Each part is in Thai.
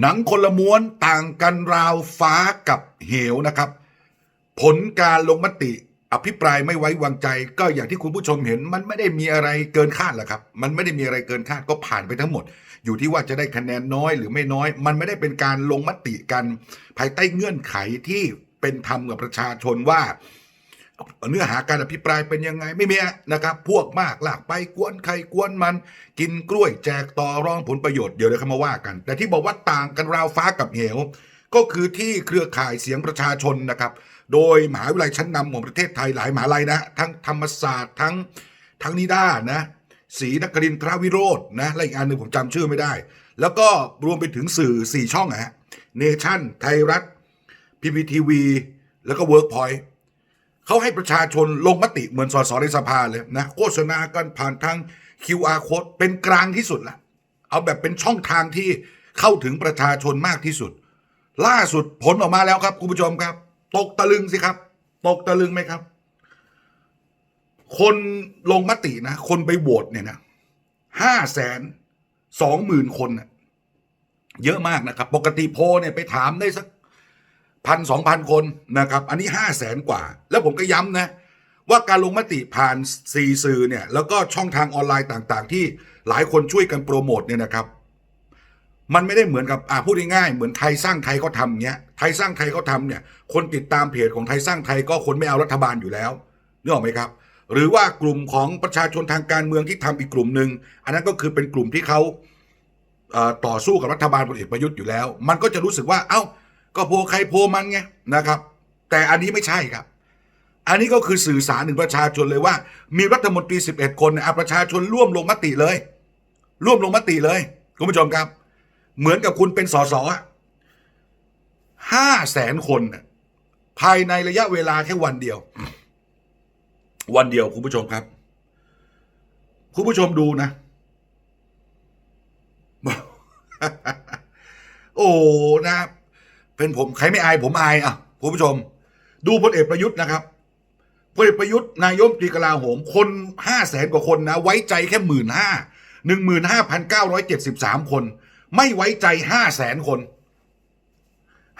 หนังคนละม้วนต่างกันราวฟ้ากับเหวนะครับ ผลการลงมติอภิปรายไม่ไว้วางใจ ก็อย่างที่คุณผู้ชมเห็น มันไม่ได้มีอะไรเกินคาดหรอกครับ มันไม่ได้มีอะไรเกินคาดก็ผ่านไปทั้งหมด อยู่ที่ว่าจะได้คะแนนน้อยหรือไม่น้อย มันไม่ได้เป็นการลงมติกัน ภายใต้เงื่อนไขที่เป็นธรรมกับประชาชนว่า เนื้อหาการอภิปรายเป็นยังไงไม่มีนะครับ พวกมากลากไปกวนใครกวนมัน กินกล้วยแจกต่อรองผลประโยชน์เดี๋ยวเดี๋ยวเขามาว่ากัน แต่ที่บอกว่าต่างกันราวฟ้ากับเหว ก็คือที่เครือข่ายเสียงประชาชนนะครับ โดยมหาวิทยาลัยชั้นนำของประเทศไทยหลายมหาลัยนะ ทั้งธรรมศาสตร์ทั้งทั้งนิด้านะศรีนครินทรวิโรจน์นะและอีกอันหนึ่งผมจำชื่อไม่ได้ แล้วก็รวมไปถึงสื่อ 4 ช่องอะฮะเนชั่นไทยรัฐพีพีทีวีแล้วก็เวิร์กพอยต์ เขาให้ประชาชนลงมติเหมือนสสในสภาเลยนะโฆษณากันผ่านทาง QR code เป็นกลางที่สุดละเอาแบบเป็นช่องทางที่เข้าถึงประชาชนมากที่สุด ล่าสุดผลออกมาแล้วครับคุณผู้ชมครับ ตกตะลึงสิครับ ตกตะลึงไหมครับ คนลงมตินะ คนไปโหวตเนี่ยนะห้าแสนสองหมื่นคนน่ะเยอะมากนะครับ ปกติโพเนี่ยไปถามได้สัก พันสองพันคนนะครับ อันนี้ห้าแสนกว่า แล้วผมก็ย้ำนะ ว่าการลงมติผ่านซีสื่อเนี่ยแล้วก็ช่องทางออนไลน์ต่างๆ ที่หลายคนช่วยกันโปรโมทเนี่ยนะครับ มันไม่ได้เหมือนกับอ่าพูดง่ายๆเหมือนไทยสร้างไทยเขาทำเงี้ยไทยสร้างไทยเขาทำเนี่ย คนติดตามเพจของไทยสร้างไทยก็คนไม่เอารัฐบาลอยู่แล้วนึกออกไหมครับ หรือว่ากลุ่มของประชาชนทางการเมืองที่ทำอีกกลุ่มหนึ่งอันนั้นก็คือเป็นกลุ่มที่เขาต่อสู้กับรัฐบาลพลเอกประยุทธ์อยู่แล้ว มันก็จะรู้สึกว่าเอ้า ก็โพลใครโพลมันไงนะครับ แต่อันนี้ไม่ใช่ครับ อันนี้ก็คือสื่อสารถึงประชาชนเลยว่า มีรัฐมนตรี 11 คนเนี่ยอะประชาชนร่วมลงมติเลย ร่วมลงมติเลยคุณผู้ชมครับ เหมือนกับคุณเป็นสสห้าแสนคนนะภายในระยะเวลาแค่วันเดียว วันเดียวคุณผู้ชมครับ คุณผู้ชมดูนะ โอ้นะครับ เป็นผมใครไม่อายผมอายอะคุณผู้ชม ดูพลเอกประยุทธ์นะครับพลเอกประยุทธ์นายกตรีกลาโหมคนห้าแสนกว่าคนนะ ไว้ใจแค่หมื่นห้าหนึ่งหมื่นห้าพันเก้าร้อยเจ็ดสิบสามคน ไม่ไว้ใจห้าแสนคน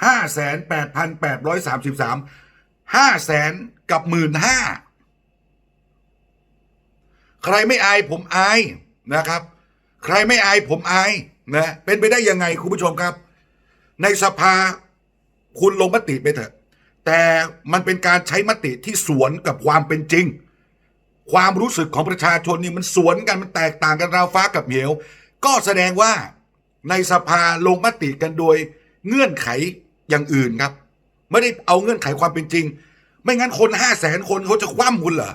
ห้าแสนแปดพันแปดร้อยสามสิบสามห้าแสนกับหมื่นห้าใครไม่อายผมอายนะครับ ใครไม่อายผมอายนะเป็นไปได้ยังไงคุณผู้ชมครับ ในสภา คุณลงมติไปเถอะ แต่มันเป็นการใช้มติที่สวนกับความเป็นจริง ความรู้สึกของประชาชนนี่มันสวนกันมันแตกต่างกันราวฟ้ากับเหว ก็แสดงว่าในสภาลงมติกันโดยเงื่อนไขอย่างอื่นครับ ไม่ได้เอาเงื่อนไขความเป็นจริง ไม่งั้นคนห้าแสนคนเขาจะคว่ำคุณเหรอ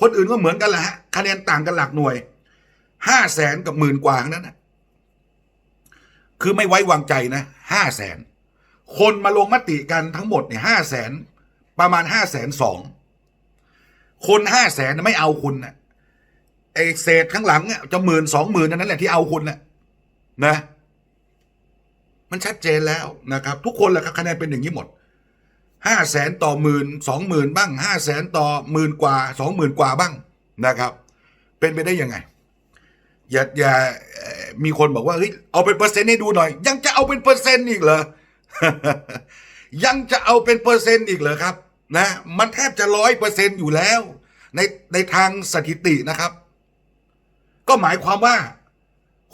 คนอื่นก็เหมือนกันแหละฮะคะแนนต่างกันหลักหน่วยห้าแสนกับหมื่นกว่าทั้งนั้นนะคือไม่ไว้วางใจนะห้าแสน คนมาลงมติกันทั้งหมดเนี่ยห้าแสนประมาณห้าแสนสองคนห้าแสนไม่เอาคุณนะไอเศษข้างหลังเนี่ยจะหมื่นสองหมื่นนั่นแหละที่เอาคุณนะนะ มันชัดเจนแล้วนะครับ ทุกคนแหละครับคะแนนเป็นอย่างนี้หมดห้าแสนต่อหมื่นสองหมื่นบ้างห้าแสนต่อหมื่นกว่าสองหมื่นกว่าบ้างนะครับ เป็นไปได้ยังไง อย่าอย่ามีคนบอกว่าเฮ้ยเอาเป็นเปอร์เซ็นต์ให้ดูหน่อย ยังจะเอาเป็นเปอร์เซ็นต์อีกเหรอ ยังจะเอาเป็นเปอร์เซ็นต์อีกเหรอครับนะมันแทบจะร้อยเปอร์เซ็นต์อยู่แล้ว ในในทางสถิตินะครับ ก็หมายความว่า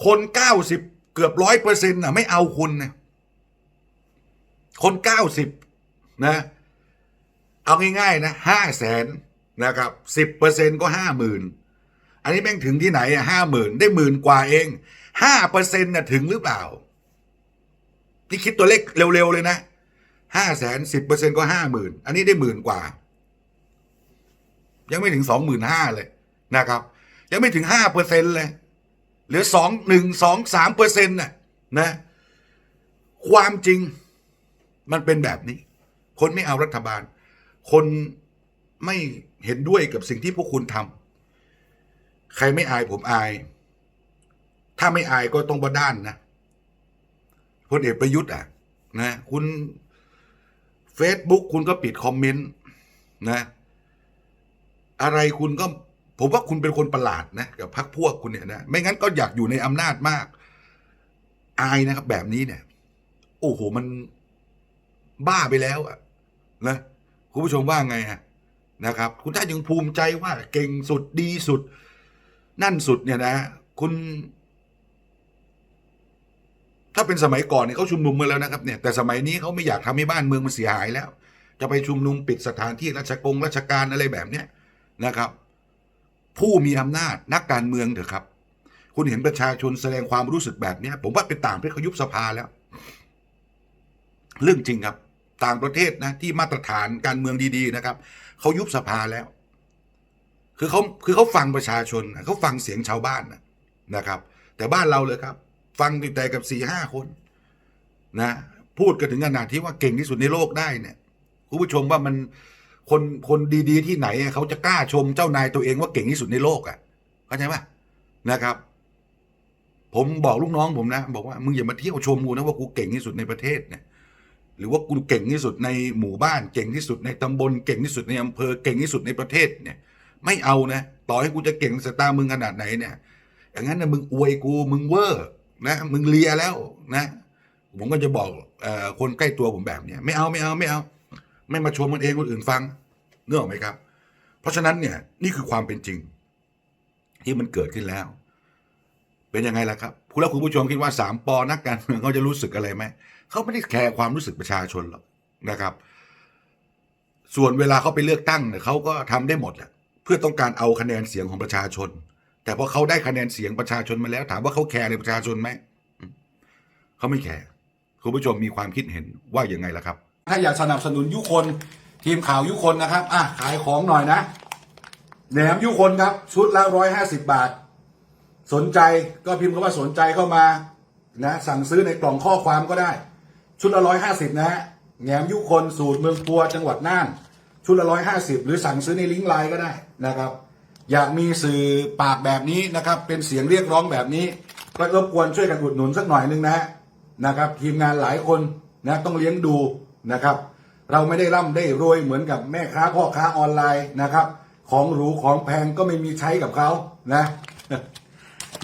คนเก้าสิบเกือบร้อยเปอร์เซ็นต์น่ะไม่เอาคุณนะคนเก้าสิบนะ เอาง่ายๆนะห้าแสนนะครับสิบเปอร์เซ็นก็ห้าหมื่นอันนี้แม่งถึงที่ไหนอะห้าหมื่นได้หมื่นกว่าเองห้าเปอร์เซ็นต์น่ะถึงหรือเปล่า นี่คิดตัวเลขเร็วๆเลยนะห้าแสนสิบเปอร์เซ็นก็ห้าหมื่นอันนี้ได้หมื่นกว่า ยังไม่ถึงสองหมื่นห้าเลยนะครับ ยังไม่ถึงห้าเปอร์เซ็นเลยเหลือสองหนึ่งสองสามเปอร์เซ็นต์น่ะนะ ความจริงมันเป็นแบบนี้ คนไม่เอารัฐบาล คนไม่เห็นด้วยกับสิ่งที่พวกคุณทำใครไม่อายผมอาย ถ้าไม่อายก็ต้องบ้าด้านนะ พลเอกประยุทธ์อะนะคุณ Facebook คุณก็ปิดคอมเมนต์นะ อะไรคุณก็ ผมว่าคุณเป็นคนประหลาดนะกับพรรคพวกคุณเนี่ยนะไม่งั้นก็อยากอยู่ในอำนาจมาก อายนะครับ แบบนี้เนี่ย โอ้โหมันบ้าไปแล้วอะนะคุณผู้ชมว่าไงอะนะครับ คุณถ้ายังภูมิใจว่าเก่งสุดดีสุด นั่นสุดเนี่ยนะ คุณ ถ้าเป็นสมัยก่อนเนี่ยเขาชุมนุมมาแล้วนะครับเนี่ยแต่สมัยนี้เขาไม่อยากทำให้บ้านเมืองมันเสียหายแล้ว จะไปชุมนุมปิดสถานที่ราชกงราชการอะไรแบบเนี้ยนะครับ ผู้มีอำนาจนักการเมืองเถอะครับ คุณเห็นประชาชนแสดงความรู้สึกแบบเนี้ย ผมว่าเป็นต่างประเทศเขายุบสภาแล้ว เรื่องจริงครับ ต่างประเทศนะที่มาตรฐานการเมืองดีๆนะครับเขายุบสภาแล้ว คือเขาคือเขาฟังประชาชนเขาฟังเสียงชาวบ้านนะนะครับ แต่บ้านเราเลยครับ ฟังแต่กับสี่ห้าคน นะ พูดกันถึงขนาดที่ว่าเก่งที่สุดในโลกได้เนี่ยคุณผู้ชมว่ามันคนคนดีๆ ที่ไหนเขาจะกล้าชมเจ้านายตัวเองว่าเก่งที่สุดในโลกอะเข้าใจปะนะครับ ผมบอกลูกน้องผมนะ บอกว่ามึงอย่ามาเที่ยวชมกูนะว่ากูเก่งที่สุดในประเทศเนี่ยหรือว่ากูเก่งที่สุดในหมู่บ้านเก่งที่สุดในตำบลเก่งที่สุดในอำเภอเก่งที่สุดในประเทศเนี่ย ไม่เอานะ ต่อให้กูจะเก่งสตายตามึงขนาดไหนเนี่ยอย่างนั้นนะมึงอวยกูมึงเวอร์ นะมึงเลียแล้วนะ ผมก็จะบอกอคนใกล้ตัวผมแบบเนี้ยไม่เอาไม่เอาไม่เอา ไม่มาชมกันเองคนอื่นฟังเนื้อออกไหมครับ เพราะฉะนั้นเนี่ยนี่คือความเป็นจริง ที่มันเกิดขึ้นแล้ว เป็นยังไงล่ะครับ คุณแล้วคุณผู้ชมคิดว่าสามปอนักการเมืองเขาจะรู้สึกอะไรไหมเขาไม่ได้แคร์ความรู้สึกประชาชนหรอกนะครับ ส่วนเวลาเขาไปเลือกตั้งเนี่ยเขาก็ทำได้หมดแหละเพื่อต้องการเอาคะแนนเสียงของประชาชน แต่พอเขาได้คะแนนเสียงประชาชนมาแล้ว ถามว่าเขาแคร์ในประชาชนไหมเขาไม่แคร์คุณผู้ชมมีความคิดเห็นว่าอย่างไงล่ะครับ ถ้าอยากสนับสนุนยุคนทีมข่าวยุคนนะครับ อะขายของหน่อยนะแหนมยุคนครับ ชุดละร้อยห้าสิบบาท สนใจก็พิมพ์คำว่าสนใจเข้ามานะสั่งซื้อในกล่องข้อความก็ได้ ชุดละร้อยห้าสิบนะฮะแหนมยุคนสูตรเมืองปัวจังหวัดน่าน ชุดละร้อยห้าสิบหรือสั่งซื้อในลิงก์ไลน์ก็ได้นะครับ อยากมีสื่อปากแบบนี้นะครับ เป็นเสียงเรียกร้องแบบนี้ ก็รบกวนช่วยกันอุดหนุนสักหน่อยนึงนะฮะนะครับทีมงานหลายคนนะต้องเลี้ยงดูนะครับ เราไม่ได้ร่ำได้รวยเหมือนกับแม่ค้าพ่อค้าออนไลน์นะครับ ของหรูของแพงก็ไม่มีใช้กับเขานะ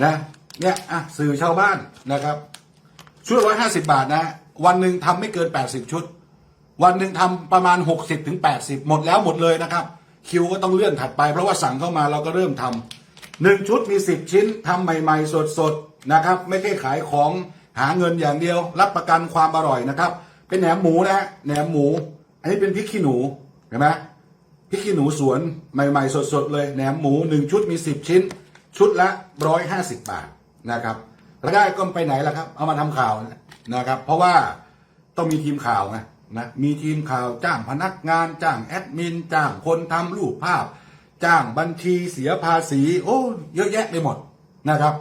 นะเนี่ยอะสื่อชาวบ้านนะครับชุดร้อยห้าสิบาทนะ วันหนึ่งทำไม่เกินแปดสิบชุด วันหนึ่งทำประมาณหกสิบถึงแปดสิบหมดแล้วหมดเลยนะครับ คิวก็ต้องเลื่อนถัดไป เพราะว่าสั่งเข้ามาเราก็เริ่มทำหนึ่งชุดมีสิบชิ้นทำใหม่ ๆ สดๆนะครับ ไม่ใช่ขายของหาเงินอย่างเดียว รับประกันความอร่อยนะครับ เป็นแหนมหมูนะฮะแหนมหมู อันนี้เป็นพริกขี้หนูเห็นไหมพริกขี้หนูสวนใหม่ ๆ สดๆเลยแหนมหมูหนึ่งชุดมีสิบชิ้น ชุดละร้อยห้าสิบบาทนะครับรายได้ก็ไปไหนล่ะครับ เอามาทำข่าวนะครับ เพราะว่าต้องมีทีมข่าวไง นะมีทีมข่าวจ้างพนักงานจ้างแอดมินจ้างคนทำรูปภาพ จ้างบัญชีเสียภาษี โอ้เยอะแยะไปหมดนะครับ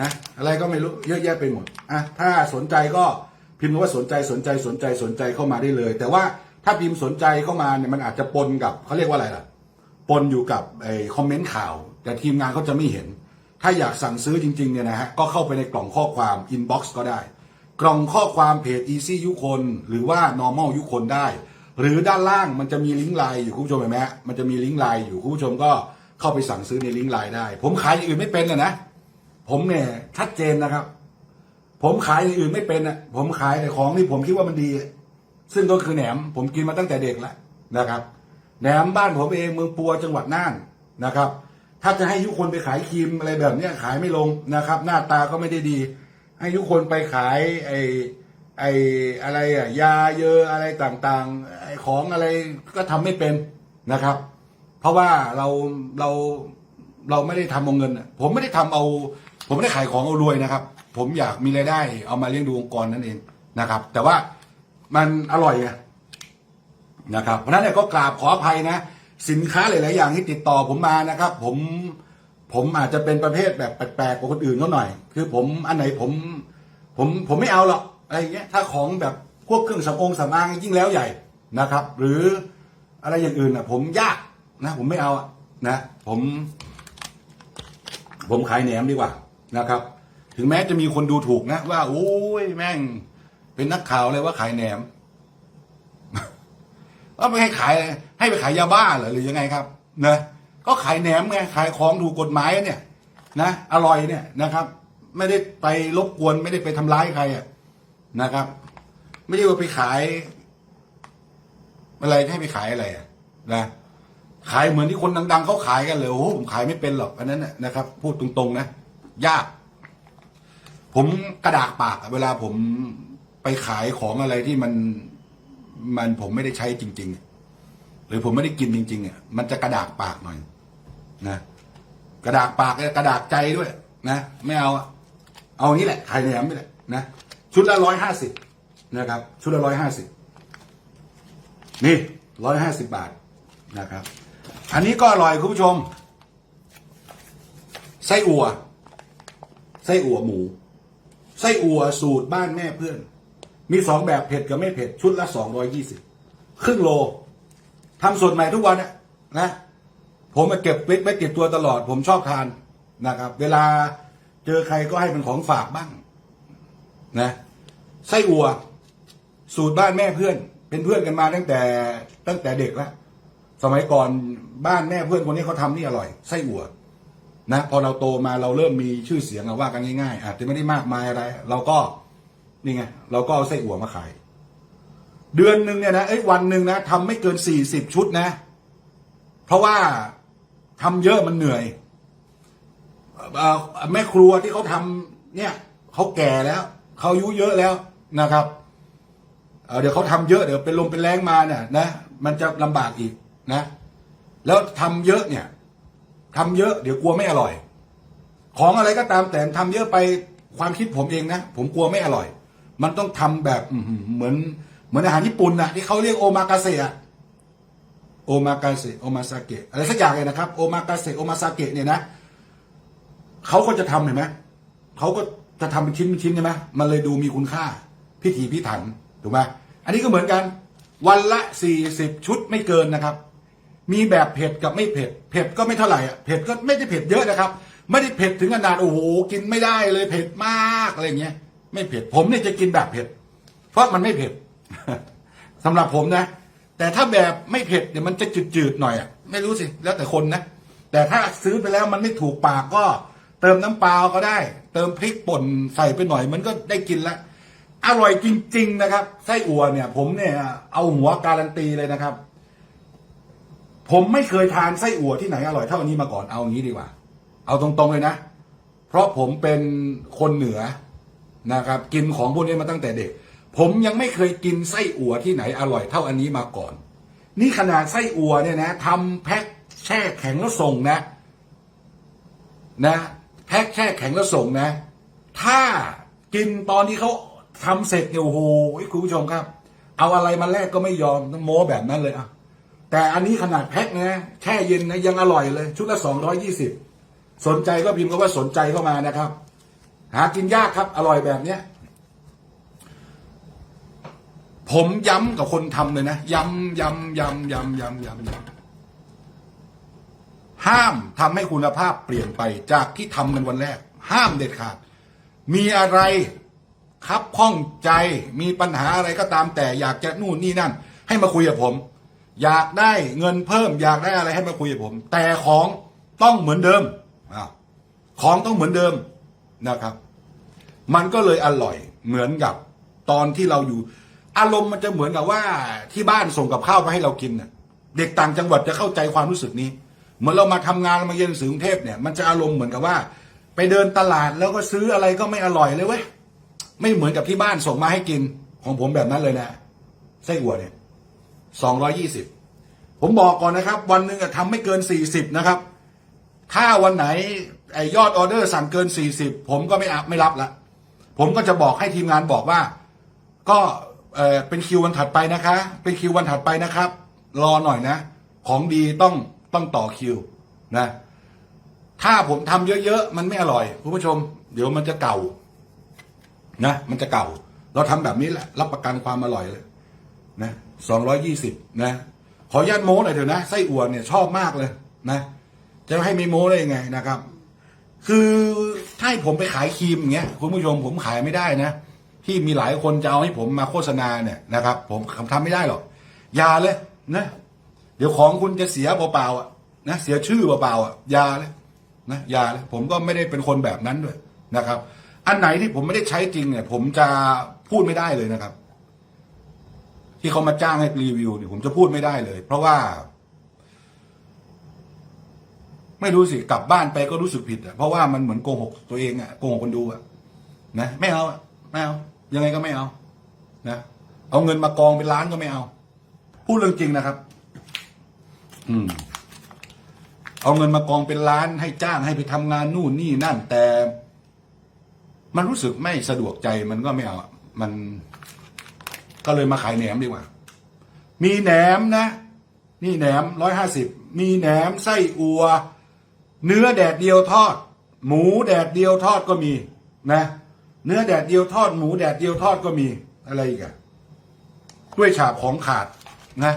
นะอะไรก็ไม่รู้เยอะแยะไปหมดอะถ้าสนใจก็พิมพ์ว่าสนใจสนใจสนใจสนใจเข้ามาได้เลย แต่ว่าถ้าพิมพ์สนใจเข้ามาเนี่ยมันอาจจะปนกับเขาเรียกว่าอะไรล่ะปนอยู่กับไอ้คอมเมนต์ข่าว แต่ทีมงานเขาจะไม่เห็น ถ้าอยากสั่งซื้อจริงๆเนี่ยนะฮะก็เข้าไปในกล่องข้อความอินบ็อกซ์ก็ได้ กล่องข้อความเพจ Easy ยุคน หรือว่า normal ยุคนได้ หรือด้านล่างมันจะมีลิงก์ไลน์อยู่คุณผู้ชมเห็นไหมมันจะมีลิงก์ไลน์อยู่คุณผู้ชมก็เข้าไปสั่งซื้อในลิงก์ไลน์ได้ ผมขายอย่างอื่นไม่เป็นนะนะผมเนี่ยชัดเจนนะครับ ผมขายอย่างอื่นไม่เป็นนะผมขายแต่ของที่ผมคิดว่ามันดี ซึ่งก็คือแหนม ผมกินมาตั้งแต่เด็กแล้วนะครับแหนมบ้านผมเองเมืองปัวจังหวัดน่านนะครับ ถ้าจะให้ยุคนไปขายครีมอะไรแบบเนี้ยขายไม่ลงนะครับ หน้าตาก็ไม่ได้ดี ให้ยุคนไปขายไอ้ไอ้อะไรอะยาเยอะอะไรต่างๆไอ้ของอะไรก็ทำไม่เป็นนะครับ เพราะว่าเราเราเราไม่ได้ทำเอาเงินผมไม่ได้ทำเอา ผมไม่ได้ขายของเอารวยนะครับ ผมอยากมีรายได้ เอามาเลี้ยงดูองค์กรนั่นเองนะครับ แต่ว่ามันอร่อยไงนะครับ เพราะฉะนั้นเนี่ยก็กราบขออภัยนะ สินค้าหลาย ๆ อย่างที่ติดต่อผมมานะครับ ผม ผมอาจจะเป็นประเภทแบบแปลกๆกว่าคนอื่นเขาหน่อย คือผมอันไหนผม ผมผมไม่เอาหรอกอะไรอย่างเงี้ยถ้าของแบบพวกเครื่องสำอางสำอางยิ่งแล้วใหญ่นะครับ หรืออะไรอย่างอื่นอะ ผมยากนะ ผมไม่เอาอะนะผม ผมขายแหนมดีกว่านะครับ ถึงแม้จะมีคนดูถูกนะ ว่าโอ้ยแม่ง เป็นนักข่าวเลยว่าขายแหนมว่าไม่ให้ขายให้ไปขายยาบ้าเหรอหรือยังไงครับนะ ก็ขายแหนมไงขายของถูกกฎหมายเนี่ยนะอร่อยเนี่ยนะครับ ไม่ได้ไปรบกวนไม่ได้ไปทำร้ายใครอะนะครับ ไม่ใช่ว่าไปขาย อะไรให้ไปขายอะไรอะนะขายเหมือนที่คนดัง ๆเขาขายกันเลยโอ้โหผมขายไม่เป็นหรอกอันนั้นนะครับ พูดตรงๆนะยาก ผมกระดากปากเวลาผมไปขายของอะไรที่มันมันผมไม่ได้ใช้จริง ๆ หรือผมไม่ได้กินจริง ๆอะมันจะกระดากปากหน่อย นะกระดากปากกระดากใจด้วย นะไม่เอาอะเอานี้แหละไข่แหนมนี่แหละนะชุดละร้อยห้าสิบนะครับ ชุดละร้อยห้าสิบนี่ร้อยห้าสิบบาทนะครับ อันนี้ก็อร่อยคุณผู้ชม ไส้อั่วไส้อั่วหมู ไส้อั่วสูตรบ้านแม่เพื่อน มีสองแบบเผ็ดกับไม่เผ็ด ชุดละสองร้อยยี่สิบครึ่งโลทำสดใหม่ทุกวันนะนะ ผมมาเก็บไว้ไว้ติดตัวตลอด ผมชอบทานนะครับ เวลาเจอใครก็ให้เป็นของฝากบ้าง นะไส้อัว สูตรบ้านแม่เพื่อน เป็นเพื่อนกันมาตั้งแต่ตั้งแต่เด็กแล้วสมัยก่อนบ้านแม่เพื่อนคนนี้เขาทำนี่อร่อยไส้อัวนะพอเราโตมาเราเริ่มมีชื่อเสียงว่ากันง่ายๆอาจจะไม่ได้มากมายอะไร เราก็นี่ไงเราก็เอาไส้อั่วมาขาย เดือนหนึ่งเนี่ยนะเอ้ยวันหนึ่งนะทำไม่เกินสี่สิบชุดนะ เพราะว่า ทำเยอะมันเหนื่อยแม่ครัวที่เขาทำเนี่ยเขาแก่แล้วเขาอายุเยอะแล้วนะครับเเดี๋ยวเขาทำเยอะเดี๋ยวเป็นลมเป็นแรงมาเนี่ยนะมันจะลำบากอีกนะ แล้วทำเยอะเนี่ยทำเยอะเดี๋ยวกลัวไม่อร่อย ของอะไรก็ตามแต่ทำเยอะไปความคิดผมเองนะผมกลัวไม่อร่อย มันต้องทำแบบเหมือนเหมือนอาหารญี่ปุ่นนะที่เขาเรียกโอมากาเสะ โอมากาเสะโอมาซาเกะอะไรสักอย่างเลยนะครับโอมากาเสะโอมาซาเกะเนี่ยนะเขาก็จะทำเห็นไหมเขาก็จะทำเป็นชิ้นเป็นชิ้นใช่ไหมมันเลยดูมีคุณค่า พิถีพิถันถูกไหมอันนี้ก็เหมือนกัน วันละสี่สิบชุดไม่เกินนะครับ มีแบบเผ็ดกับไม่เผ็ด เผ็ดก็ไม่เท่าไหร่อะเผ็ดก็ไม่ได้เผ็ดเยอะนะครับ ไม่ได้เผ็ดถึงขนาดโอ้โหกินไม่ได้เลยเผ็ดมากอะไรเงี้ย ไม่เผ็ดผมเนี่ยจะกินแบบเผ็ด เพราะมันไม่เผ็ดสำหรับผมนะ แต่ถ้าแบบไม่เผ็ดเนี่ยมันจะจืดๆหน่อยอะไม่รู้สิแล้วแต่คนนะแต่ถ้าซื้อไปแล้วมันไม่ถูกปากก็ เติมน้ำเปล่าก็ได้ เติมพริกป่นใส่ไปหน่อย มันก็ได้กินละอร่อยจริง ๆ นะครับไส้อั่วเนี่ย ผมเนี่ย เอาหัวการันตีเลยนะครับ ผมไม่เคยทานไส้อั่วที่ไหนอร่อยเท่านนี้มาก่อนเอาอย่างนี้ดีกว่า เอาตรงๆเลยนะ เพราะผมเป็นคนเหนือนะครับ กินของพวกนี้มาตั้งแต่เด็ก ผมยังไม่เคยกินไส้อั่วที่ไหนอร่อยเท่าอันนี้มาก่อน นี่ขนาดไส้อั่วเนี่ยนะทำแพ็คแช่แข็งแล้วส่งนะ นะแพ็คแช่แข็งแล้วส่งนะ ถ้ากินตอนที่เขาทำเสร็จเนี่ยโอ้โหคุณผู้ชมครับ เอาอะไรมาแลกก็ไม่ยอมต้องโม้แบบนั้นเลยอะแต่อันนี้ขนาดแพ็คนะแช่เย็นนะยังอร่อยเลย ชุดละสองร้อยี่สิบสนใจก็พิมพ์ก็ว่าสนใจเข้ามานะครับ หากินยากครับ อร่อยแบบเนี้ย ผมย้ำกับคนทำเลยนะ ย้ำย้ำย้ำย้ำย้ำย้ำย้ำห้ามทำให้คุณภาพเปลี่ยนไปจากที่ทำกันวันแรก ห้ามเด็ดขาด มีอะไรครับข้องใจมีปัญหาอะไรก็ตามแต่อยากจะนู่นนี่นั่น ให้มาคุยกับผม อยากได้เงินเพิ่ม อยากได้อะไรให้มาคุยกับผม แต่ของต้องเหมือนเดิมของต้องเหมือนเดิมนะครับ มันก็เลยอร่อยเหมือนกับตอนที่เราอยู่ อารมณ์มันจะเหมือนกับว่าที่บ้านส่งกับข้าวมาให้เรากินน่ะ เด็กต่างจังหวัดจะเข้าใจความรู้สึกนี้ เหมือนเรามาทำงานมาเรียนหนังสือกรุงเทพเนี่ยมันจะอารมณ์เหมือนกับว่า ไปเดินตลาดแล้วก็ซื้ออะไรก็ไม่อร่อยเลยเว้ยไม่เหมือนกับที่บ้านส่งมาให้กิน ของผมแบบนั้นเลยนะไส้อั่วเนี่ยสองร้อยี่สิบผมบอกก่อนนะครับ วันหนึ่งอะทำไม่เกินสี่สิบนะครับ ถ้าวันไหนไอยอดออเดอร์สั่งเกินสี่สิบผมก็ไม่อัพไม่รับละผมก็จะบอกให้ทีมงานบอกว่า ก็ เออเป็นคิววันถัดไปนะคะ เป็นคิววันถัดไปนะครับ รอหน่อยนะ ของดีต้องต้องต่อคิวนะ ถ้าผมทำเยอะๆ มันไม่อร่อยคุณผู้ชม เดี๋ยวมันจะเก่า นะ มันจะเก่า เราทำแบบนี้แหละ รับประกันความอร่อยเลยนะสองร้อยี่สิบนะ ขออนุญาตโม้หน่อยเถอะนะไส้อั่วเนี่ยชอบมากเลยนะจะให้ไม่โม้ได้ยังไงนะครับ คือถ้าให้ผมไปขายครีมอย่างเงี้ยคุณผู้ชมผมขายไม่ได้นะ ที่มีหลายคนจะเอาให้ผมมาโฆษณาเนี่ยนะครับ ผมทำไม่ได้หรอกอย่าเลยนะ เดี๋ยวของคุณจะเสียเปล่าๆอะนะเสียชื่อเปล่าๆอะอย่าเลยนะอย่าเลยผมก็ไม่ได้เป็นคนแบบนั้นด้วยนะครับ อันไหนที่ผมไม่ได้ใช้จริงเนี่ย ผมจะพูดไม่ได้เลยนะครับ ที่เขามาจ้างให้รีวิวเนี่ยผมจะพูดไม่ได้เลย เพราะว่า ไม่รู้สิกลับบ้านไปก็รู้สึกผิดอะเพราะว่ามันเหมือนโกหกตัวเองอะโกหกคนดูอะนะไม่เอาไม่เอา ยังไงก็ไม่เอานะเอาเงินมากองเป็นล้านก็ไม่เอา พูดเรื่องจริงนะครับ อืม เอาเงินมากองเป็นล้านให้จ้างให้ไปทำงานนู่นนี่นั่น แต่ มันรู้สึกไม่สะดวกใจมันก็ไม่เอาอะมันก็เลยมาขายแหนมดีกว่า มีแหนมนะ นี่แหนมร้อยห้าสิบ มีแหนมไส้อัว เนื้อแดดเดียวทอด หมูแดดเดียวทอดก็มีนะ เนื้อแดดเดียวทอดหมูแดดเดียวทอดก็มีอะไรอีกอะด้วยฉาบของขาดนะ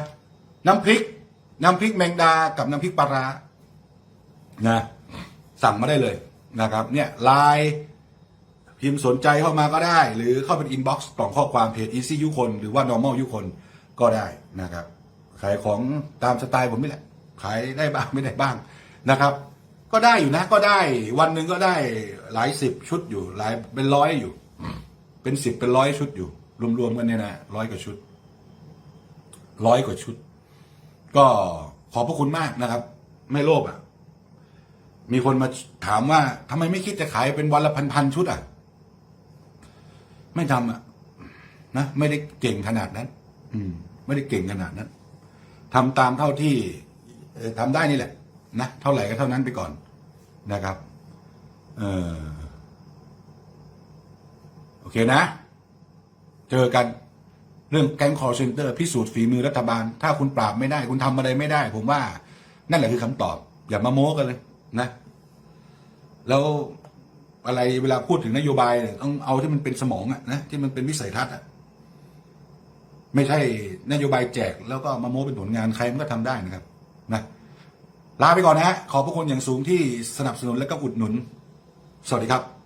น้ำพริก น้ำพริกแมงดากับน้ำพริกปลาร้านะ สั่งมาได้เลยนะครับ เนี่ยไลน์พิมพ์สนใจเข้ามาก็ได้ หรือเข้าเป็นอินบ็อกซ์กล่องข้อความเพจ Easy ยุคน หรือว่า normal ยุคนก็ได้นะครับ ขายของตามสไตล์ผมนี่แหละ ขายได้บ้างไม่ได้บ้างนะครับ ก็ได้อยู่นะ ก็ได้ วันหนึ่งก็ได้หลายสิบชุดอยู่ หลายเป็นร้อยอยู่ เป็นสิบเป็นร้อยชุดอยู่ รวมๆกันเนี่ยนะร้อยกว่าชุดร้อยกว่าชุด ก็ขอบพระคุณมากนะครับ ไม่โลภอะ มีคนมาถามว่าทำไมไม่คิดจะขายเป็นวันละพันๆชุดอะ ไม่ทำอะนะไม่ได้เก่งขนาดนั้น อืม ไม่ได้เก่งขนาดนั้นทำตามเท่าที่ทำได้นี่แหละ นะเท่าไหร่ก็เท่านั้นไปก่อนนะครับเออโอเคนะ เจอกันเรื่องแก๊งคอร์เซนเตอร์พิสูจน์ฝีมือรัฐบาล ถ้าคุณปราบไม่ได้ คุณทำอะไรไม่ได้ ผมว่านั่นแหละคือคำตอบ อย่ามาโม้กันเลยนะ แล้วอะไรเวลาพูดถึงนโยบายเนี่ยต้องเอาที่มันเป็นสมองอะนะที่มันเป็นวิสัยทัศน์อะไม่ใช่นโยบายแจกแล้วก็มาโม้เป็นผลงานใครมันก็ทำได้นะครับ นะ ลาไปก่อนนะฮะ ขอบพระคุณอย่างสูงที่สนับสนุนและก็อุดหนุน สวัสดีครับ